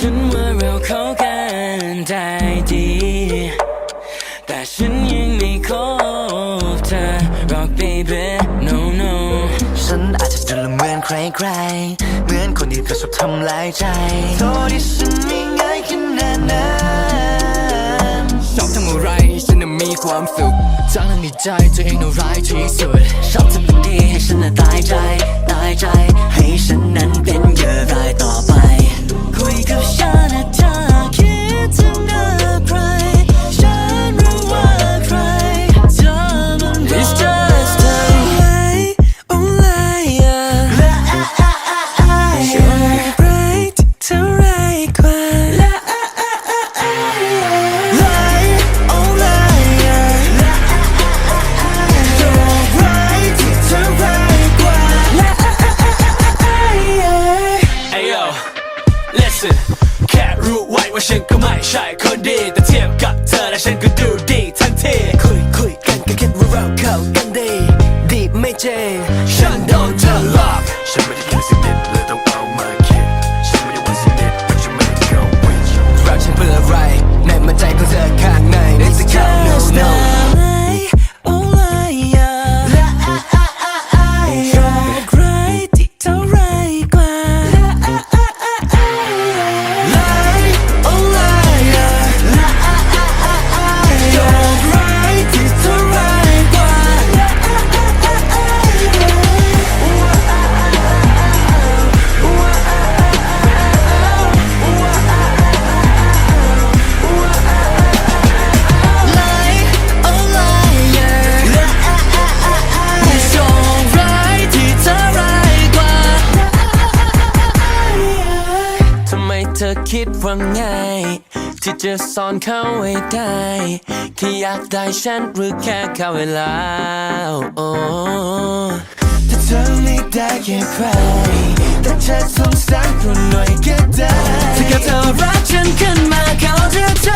เข้ากันได้ดี แต่ฉันยังไม่คบเธอ Rock baby no no ฉันอาจจะดูละเหมือนใครๆ เหมือนคนที่เธอชอบทำลายใจโทษที่ฉันไม่ง่ายขนาดนั้นชอบทำอะไรฉันน่ะมีความสุขทั้งในใจตัวเองน่ะร้ายที่สุดชอบทำดีให้ฉันน่ะตายใจ ตายใจ ให้ฉันนั้น ฉันก็ไม่ใช่คนดี แต่เทียบกับเธอแล้วฉันก็ อคิดว่าง่ายที่จะสอนเขาให้ได้แค่อยากได้ฉันหรือแค่เขาเวลาโอ้ถ้าเธอไม่ได้แค่ใคร แต่เธอสงสารคนหน่อยก็ได้ถ้าเธอรักฉันขึ้นมาเขาจะ